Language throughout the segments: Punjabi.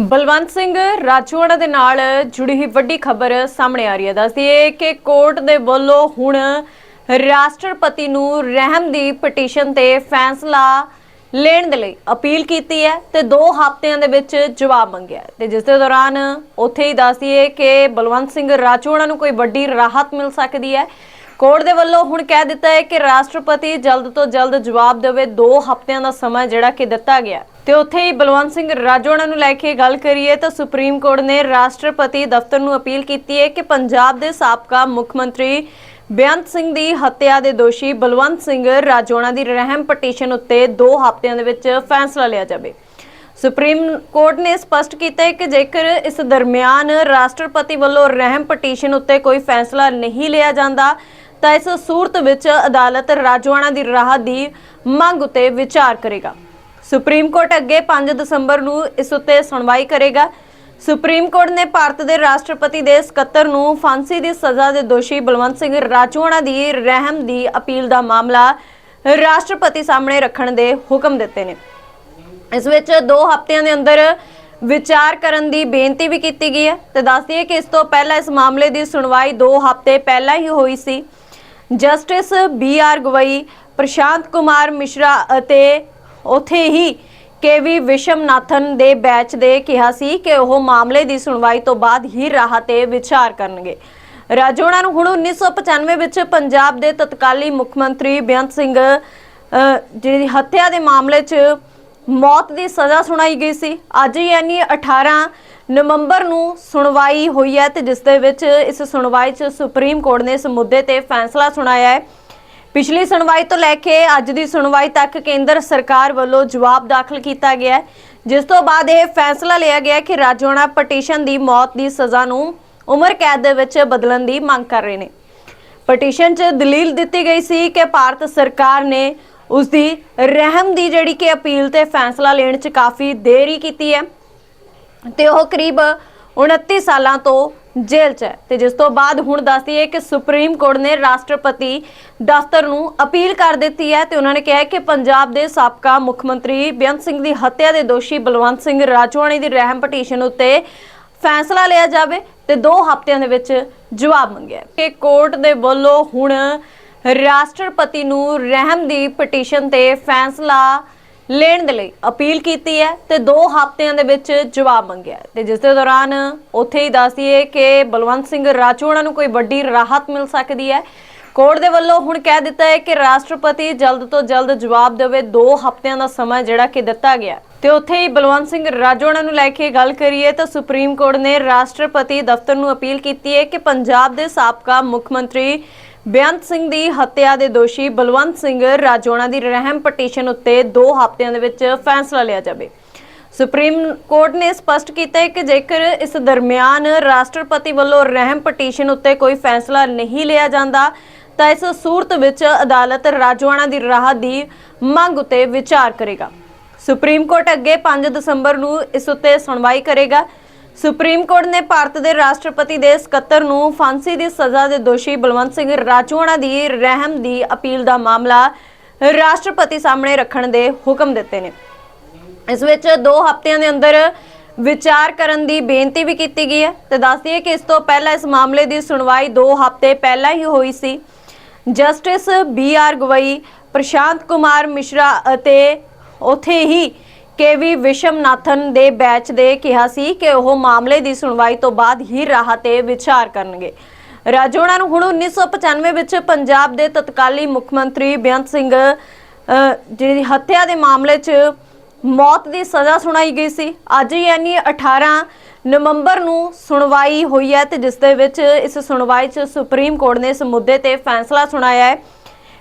ਬਲਵੰਤ ਸਿੰਘ ਰਾਜੋਆਣਾ ਦੇ ਨਾਲ ਜੁੜੀ ਹੋਈ ਵੱਡੀ ਖਬਰ ਸਾਹਮਣੇ ਆ ਰਹੀ ਹੈ। ਦੱਸਦੀਏ ਕਿ ਕੋਰਟ ਦੇ ਵੱਲੋਂ ਹੁਣ ਰਾਸ਼ਟਰਪਤੀ ਨੂੰ ਰਹਿਮ ਦੀ ਪਟੀਸ਼ਨ ਤੇ ਫੈਸਲਾ ਲੈਣ ਦੇ ਲਈ ਅਪੀਲ ਕੀਤੀ ਹੈ ਤੇ 2 ਹਫ਼ਤਿਆਂ ਦੇ ਵਿੱਚ ਜਵਾਬ ਮੰਗਿਆ ਹੈ। ਤੇ ਜਿਸ ਦੇ ਦੌਰਾਨ ਉੱਥੇ ਹੀ ਦੱਸਦੀਏ ਕਿ ਬਲਵੰਤ ਸਿੰਘ ਰਾਜੋਆਣਾ ਨੂੰ ਕੋਈ ਵੱਡੀ ਰਾਹਤ ਮਿਲ ਸਕਦੀ ਹੈ। ਕੋਰਟ ਦੇ ਵੱਲੋਂ ਹੁਣ ਕਹਿ ਦਿੱਤਾ ਹੈ ਕਿ ਰਾਸ਼ਟਰਪਤੀ ਜਲਦ ਤੋਂ ਜਲਦ ਜਵਾਬ ਦੇਵੇ। 2 ਹਫ਼ਤਿਆਂ ਦਾ ਸਮਾਂ ਜਿਹੜਾ ਕਿ ਦਿੱਤਾ ਗਿਆ ਤੇ ਉੱਥੇ ਹੀ ਬਲਵੰਤ ਸਿੰਘ ਰਾਜੋਣਾ ਨੂੰ ਲੈ ਕੇ ਗੱਲ ਕਰੀਏ ਤਾਂ ਸੁਪਰੀਮ ਕੋਰਟ ਨੇ ਰਾਸ਼ਟਰਪਤੀ ਦਫ਼ਤਰ ਨੂੰ ਅਪੀਲ ਕੀਤੀ ਹੈ ਕਿ ਪੰਜਾਬ ਦੇ ਸਾਬਕਾ ਮੁੱਖ ਮੰਤਰੀ ਬੇਅੰਤ ਸਿੰਘ ਦੀ ਹੱਤਿਆ ਦੇ ਦੋਸ਼ੀ ਬਲਵੰਤ ਸਿੰਘ ਰਾਜੋਣਾ ਦੀ ਰਹਿਮ ਪਟੀਸ਼ਨ ਉੱਤੇ 2 ਹਫ਼ਤਿਆਂ ਦੇ ਵਿੱਚ ਫੈਸਲਾ ਲਿਆ ਜਾਵੇ। ਸੁਪਰੀਮ ਕੋਰਟ ਨੇ ਸਪਸ਼ਟ ਕੀਤਾ ਹੈ ਕਿ ਜੇਕਰ ਇਸ ਦਰਮਿਆਨ ਰਾਸ਼ਟਰਪਤੀ ਵੱਲੋਂ ਰਹਿਮ ਪਟੀਸ਼ਨ ਉੱਤੇ ਕੋਈ ਫੈਸਲਾ ਨਹੀਂ ਲਿਆ ਜਾਂਦਾ, ਤਾਂ ਇਸ ਸੂਰਤ ਵਿੱਚ ਅਦਾਲਤ ਰਾਜੋਣਾ ਦੀ ਰਾਹ ਦੀ ਮੰਗ ਉੱਤੇ ਵਿਚਾਰ ਕਰੇਗਾ। ਸੁਪਰੀਮ ਕੋਰਟ ਅੱਗੇ 5 ਦਸੰਬਰ ਨੂੰ ਇਸ ਉੱਤੇ ਸੁਣਵਾਈ ਕਰੇਗਾ। ਸੁਪਰੀਮ ਕੋਰਟ ਨੇ ਭਾਰਤ ਦੇ ਰਾਸ਼ਟਰਪਤੀ ਦੇ ਸਕੱਤਰ ਨੂੰ ਫਾਂਸੀ ਦੀ ਸਜ਼ਾ ਦੇ ਦੋਸ਼ੀ ਬਲਵੰਤ ਸਿੰਘ ਰਾਜੋਆਣਾ ਦੀ ਰਹਿਮ ਦੀ ਅਪੀਲ ਦਾ ਮਾਮਲਾ ਰਾਸ਼ਟਰਪਤੀ ਸਾਹਮਣੇ ਰੱਖਣ ਦੇ ਹੁਕਮ ਦਿੱਤੇ ਨੇ। ਇਸ ਵਿੱਚ 2 ਹਫ਼ਤਿਆਂ ਦੇ ਅੰਦਰ ਵਿਚਾਰ ਕਰਨ ਦੀ ਬੇਨਤੀ ਵੀ ਕੀਤੀ ਗਈ ਹੈ ਤੇ ਦੱਸ ਦਈਏ ਕਿ ਇਸ ਤੋਂ ਪਹਿਲਾਂ ਇਸ ਮਾਮਲੇ ਦੀ ਸੁਣਵਾਈ 2 ਹਫ਼ਤੇ ਪਹਿਲਾਂ ਹੀ ਹੋਈ ਸੀ। Justice B R Gavai, Prashant Kumar Mishra ਅਤੇ ਉੱਥੇ ਹੀ ਕੇਵੀ ਵਿਸ਼ਮਨਾਥਨ ਦੇ ਬੈਚ ਦੇ ਕਿਹਾ ਸੀ ਕਿ ਉਹ ਮਾਮਲੇ ਦੀ ਸੁਣਵਾਈ ਤੋਂ ਬਾਅਦ ਹੀ ਰਾਹ ਤੇ ਵਿਚਾਰ ਕਰਨਗੇ। ਰਾਜੋਣਾ ਨੂੰ ਹੁਣ 1995 ਵਿੱਚ ਪੰਜਾਬ ਦੇ ਤਤਕਾਲੀ ਮੁੱਖ ਮੰਤਰੀ ਬੇਅੰਤ ਸਿੰਘ ਅ, ਜਿਹੜੀ ਹੱਤਿਆ ਦੇ ਮਾਮਲੇ 'ਚ ਮੌਤ ਦੀ ਸਜ਼ਾ ਸੁਣਾਈ ਗਈ ਸੀ। ਅੱਜ ਯਾਨੀ 18 ਨਵੰਬਰ ਨੂੰ ਸੁਣਵਾਈ ਹੋਈ ਹੈ ਤੇ ਜਿਸ ਦੇ ਵਿੱਚ ਇਸ ਸੁਣਵਾਈ 'ਚ ਸੁਪਰੀਮ ਕੋਰਟ ਨੇ ਇਸ ਮੁੱਦੇ ਤੇ ਫੈਸਲਾ ਸੁਣਾਇਆ ਹੈ। ਪਿਛਲੀ ਸੁਣਵਾਈ ਤੋਂ ਲੈ ਕੇ ਅੱਜ ਦੀ ਸੁਣਵਾਈ ਤੱਕ ਕੇਂਦਰ ਸਰਕਾਰ ਵੱਲੋਂ ਜਵਾਬ ਦਾਖਲ ਕੀਤਾ ਗਿਆ ਹੈ। ਜਿਸ ਤੋਂ ਬਾਅਦ ਇਹ ਫੈਸਲਾ ਲਿਆ ਗਿਆ ਕਿ ਰਾਜੋਣਾ ਪਟੀਸ਼ਨ ਦੀ ਮੌਤ ਦੀ ਸਜ਼ਾ ਨੂੰ ਉਮਰ ਕੈਦ ਦੇ ਵਿੱਚ ਬਦਲਣ ਦੀ ਮੰਗ ਕਰ ਰਹੇ ਨੇ। ਪਟੀਸ਼ਨ 'ਚ ਦਲੀਲ ਦਿੱਤੀ ਗਈ ਸੀ ਕਿ ਭਾਰਤ ਸਰਕਾਰ ਨੇ ਉਸ ਦੀ ਰਹਿਮ ਦੀ ਜਿਹੜੀ ਕਿ ਅਪੀਲ ਤੇ ਫੈਸਲਾ ਲੈਣ 'ਚ ਕਾਫੀ ਦੇਰੀ ਕੀਤੀ ਹੈ ਤੇ ਉਹ ਕਰੀਬ 29 ਸਾਲਾਂ ਤੋਂ ਜੇਲ੍ਹ 'ਚ ਹੈ। ਤੇ ਜਿਸ ਤੋਂ ਬਾਅਦ ਹੁਣ ਦੱਸਦੀ ਹੈ ਕਿ ਸੁਪਰੀਮ ਕੋਰਟ ਨੇ ਰਾਸ਼ਟਰਪਤੀ ਦਫ਼ਤਰ ਨੂੰ ਅਪੀਲ ਕਰ ਦਿੱਤੀ ਹੈ ਤੇ ਉਹਨਾਂ ਨੇ ਕਿਹਾ ਹੈ ਕਿ ਪੰਜਾਬ ਦੇ ਸਾਬਕਾ ਮੁੱਖ ਮੰਤਰੀ ਬੇਅੰਤ ਸਿੰਘ ਦੀ ਹੱਤਿਆ ਦੇ ਦੋਸ਼ੀ ਬਲਵੰਤ ਸਿੰਘ ਰਾਜਵਾਣੀ ਦੀ ਰਹਿਮ ਪਟੀਸ਼ਨ ਉੱਤੇ ਫੈਸਲਾ ਲਿਆ ਜਾਵੇ ਤੇ 2 ਹਫ਼ਤਿਆਂ ਦੇ ਵਿੱਚ ਜਵਾਬ ਮੰਗਿਆ ਕਿ ਕੋਰਟ ਦੇ ਵੱਲੋਂ ਹੁਣ ਰਾਸ਼ਟਰਪਤੀ ਨੂੰ ਰਹਿਮ ਦੀ ਪਟੀਸ਼ਨ ਤੇ ਫੈਸਲਾ ਲੈਣ ਦੇ ਲਈ ਅਪੀਲ ਕੀਤੀ ਹੈ ਤੇ 2 ਹਫ਼ਤਿਆਂ ਦੇ ਵਿੱਚ ਜਵਾਬ ਮੰਗਿਆ ਹੈ। ਤੇ ਜਿਸ ਦੇ ਦੌਰਾਨ ਉੱਥੇ ਹੀ ਦੱਸਦੀਏ ਕਿ ਬਲਵੰਤ ਸਿੰਘ ਰਾਜੋਣਾ ਨੂੰ ਕੋਈ ਵੱਡੀ ਰਾਹਤ ਮਿਲ ਸਕਦੀ ਹੈ। ਕੋਰਟ ਦੇ ਵੱਲੋਂ ਹੁਣ ਕਹਿ ਦਿੱਤਾ ਹੈ ਕਿ ਰਾਸ਼ਟਰਪਤੀ ਜਲਦ ਤੋਂ ਜਲਦ ਜਵਾਬ ਦੇਵੇ। 2 ਹਫ਼ਤਿਆਂ ਦਾ ਸਮਾਂ ਜਿਹੜਾ ਕਿ ਦਿੱਤਾ ਗਿਆ ਹੈ। ਤੇ ਉੱਥੇ ਹੀ ਬਲਵੰਤ ਸਿੰਘ ਰਾਜੋਣਾ ਨੂੰ ਲੈ ਕੇ ਗੱਲ ਕਰੀਏ ਤਾਂ ਸੁਪਰੀਮ ਕੋਰਟ ਨੇ ਰਾਸ਼ਟਰਪਤੀ ਦਫ਼ਤਰ ਨੂੰ ਅਪੀਲ ਕੀਤੀ ਹੈ ਕਿ ਪੰਜਾਬ ਦੇ ਸਾਬਕਾ ਮੁੱਖ ਮੰਤਰੀ ਬੇਅੰਤ ਸਿੰਘ ਦੀ ਹੱਤਿਆ ਦੇ ਦੋਸ਼ੀ ਬਲਵੰਤ ਸਿੰਘ ਰਾਜੋਣਾ ਦੀ ਰਹਿਮ ਪਟੀਸ਼ਨ ਉੱਤੇ 2 ਹਫ਼ਤਿਆਂ ਦੇ ਵਿੱਚ ਫੈਸਲਾ ਲਿਆ ਜਾਵੇ। ਸੁਪਰੀਮ ਕੋਰਟ ਨੇ ਸਪਸ਼ਟ ਕੀਤਾ ਹੈ ਕਿ ਜੇਕਰ ਇਸ ਦਰਮਿਆਨ ਰਾਸ਼ਟਰਪਤੀ ਵੱਲੋਂ ਰਹਿਮ ਪਟੀਸ਼ਨ ਉੱਤੇ ਕੋਈ ਫੈਸਲਾ ਨਹੀਂ ਲਿਆ ਜਾਂਦਾ, ਤਾਂ ਇਸ ਸੂਰਤ ਵਿੱਚ ਅਦਾਲਤ ਰਾਜਵਾਨਾ ਦੀ ਰਾਹ ਦੀ ਮੰਗ ਉੱਤੇ ਵਿਚਾਰ ਕਰੇਗਾ। ਸੁਪਰੀਮ ਕੋਰਟ ਅੱਗੇ 5 ਦਸੰਬਰ ਨੂੰ ਇਸ ਉੱਤੇ ਸੁਣਵਾਈ ਕਰੇਗਾ। ਸੁਪਰੀਮ ਕੋਰਟ ਨੇ ਭਾਰਤ ਦੇ ਰਾਸ਼ਟਰਪਤੀ ਦੇ ਸਕੱਤਰ ਨੂੰ ਫਾਂਸੀ ਦੀ ਸਜ਼ਾ ਦੇ ਦੋਸ਼ੀ ਬਲਵੰਤ ਸਿੰਘ ਰਾਜੋਆਣਾ ਦੀ ਰਹਿਮ ਦੀ ਅਪੀਲ ਦਾ ਮਾਮਲਾ ਰਾਸ਼ਟਰਪਤੀ ਸਾਹਮਣੇ ਰੱਖਣ ਦੇ ਹੁਕਮ ਦਿੱਤੇ ਨੇ। ਇਸ ਵਿੱਚ 2 ਹਫ਼ਤਿਆਂ ਦੇ ਅੰਦਰ ਵਿਚਾਰ ਕਰਨ ਦੀ ਬੇਨਤੀ ਵੀ ਕੀਤੀ ਗਈ ਹੈ ਤੇ ਦੱਸ ਦਈਏ ਕਿ ਇਸ ਤੋਂ ਪਹਿਲਾਂ ਇਸ ਮਾਮਲੇ ਦੀ ਸੁਣਵਾਈ 2 ਹਫ਼ਤੇ ਪਹਿਲਾਂ ਹੀ ਹੋਈ ਸੀ। Justice B R Gavai, Prashant Kumar Mishra ਅਤੇ ਉਥੇ ਹੀ ਕੇਵੀ ਵਿਸ਼ਮਨਾਥਨ ਦੇ ਬੈਚ ਦੇ ਕਿਹਾ ਸੀ ਕਿ ਉਹ ਮਾਮਲੇ ਦੀ ਸੁਣਵਾਈ ਤੋਂ ਬਾਅਦ ਹੀ ਰਾਹ ਤੇ ਵਿਚਾਰ ਕਰਨਗੇ। ਰਾਜੋਣਾ ਨੂੰ ਹੁਣ 1995 ਵਿੱਚ ਪੰਜਾਬ ਦੇ ਤਤਕਾਲੀ ਮੁੱਖ ਮੰਤਰੀ ਬੇਅੰਤ ਸਿੰਘ ਅ, ਜਿਹੜੀ ਹੱਤਿਆ ਦੇ ਮਾਮਲੇ 'ਚ ਮੌਤ ਦੀ ਸਜ਼ਾ ਸੁਣਾਈ ਗਈ ਸੀ। ਅੱਜ ਯਾਨੀ 18 ਨਵੰਬਰ ਨੂੰ ਸੁਣਵਾਈ ਹੋਈ ਹੈ ਤੇ ਜਿਸ ਦੇ ਵਿੱਚ ਇਸ ਸੁਣਵਾਈ 'ਚ ਸੁਪਰੀਮ ਕੋਰਟ ਨੇ ਇਸ ਮੁੱਦੇ ਤੇ ਫੈਸਲਾ ਸੁਣਾਇਆ ਹੈ।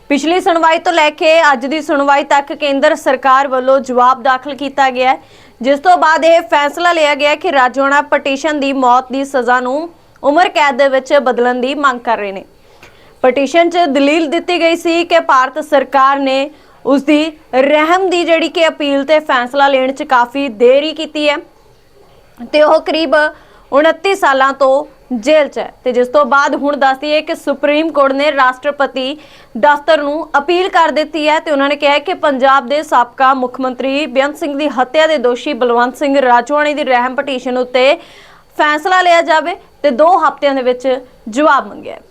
ਪਿਛਲੀ ਸੁਣਵਾਈ ਤੋਂ ਲੈ ਕੇ ਅੱਜ ਦੀ ਸੁਣਵਾਈ ਤੱਕ ਕੇਂਦਰ ਸਰਕਾਰ ਵੱਲੋਂ ਜਵਾਬ ਦਾਖਲ ਕੀਤਾ ਗਿਆ ਹੈ। ਜਿਸ ਤੋਂ ਬਾਅਦ ਇਹ ਫੈਸਲਾ ਲਿਆ ਗਿਆ ਕਿ ਰਾਜੋਣਾ ਪਟੀਸ਼ਨ ਦੀ ਮੌਤ ਦੀ ਸਜ਼ਾ ਨੂੰ ਉਮਰ ਕੈਦ ਦੇ ਵਿੱਚ ਬਦਲਣ ਦੀ ਮੰਗ ਕਰ ਰਹੇ ਨੇ। ਪਟੀਸ਼ਨ 'ਚ ਦਲੀਲ ਦਿੱਤੀ ਗਈ ਸੀ ਕਿ ਭਾਰਤ ਸਰਕਾਰ ਨੇ ਉਸ ਦੀ ਰਹਿਮ ਦੀ ਜਿਹੜੀ ਕਿ ਅਪੀਲ ਤੇ ਫੈਸਲਾ ਲੈਣ 'ਚ ਕਾਫੀ ਦੇਰੀ ਕੀਤੀ ਹੈ ਤੇ ਉਹ ਕਰੀਬ 29 ਸਾਲਾਂ ਤੋਂ ਜੇਲ੍ਹ 'ਚ ਹੈ। ਤੇ ਜਿਸ ਤੋਂ ਬਾਅਦ ਹੁਣ ਦੱਸਦੀ ਹੈ ਕਿ ਸੁਪਰੀਮ ਕੋਰਟ ਨੇ ਰਾਸ਼ਟਰਪਤੀ ਦਫ਼ਤਰ ਨੂੰ ਅਪੀਲ ਕਰ ਦਿੱਤੀ ਹੈ ਤੇ ਉਹਨਾਂ ਨੇ ਕਿਹਾ ਹੈ ਕਿ ਪੰਜਾਬ ਦੇ ਸਾਬਕਾ ਮੁੱਖ ਮੰਤਰੀ ਬੇਅੰਤ ਸਿੰਘ ਦੀ ਹੱਤਿਆ ਦੇ ਦੋਸ਼ੀ ਬਲਵੰਤ ਸਿੰਘ ਰਾਜਵਾਣੀ ਦੀ ਰਹਿਮ ਪਟੀਸ਼ਨ ਉੱਤੇ ਫੈਸਲਾ ਲਿਆ ਜਾਵੇ ਤੇ 2 ਹਫ਼ਤਿਆਂ ਦੇ ਵਿੱਚ ਜਵਾਬ ਮੰਗਿਆ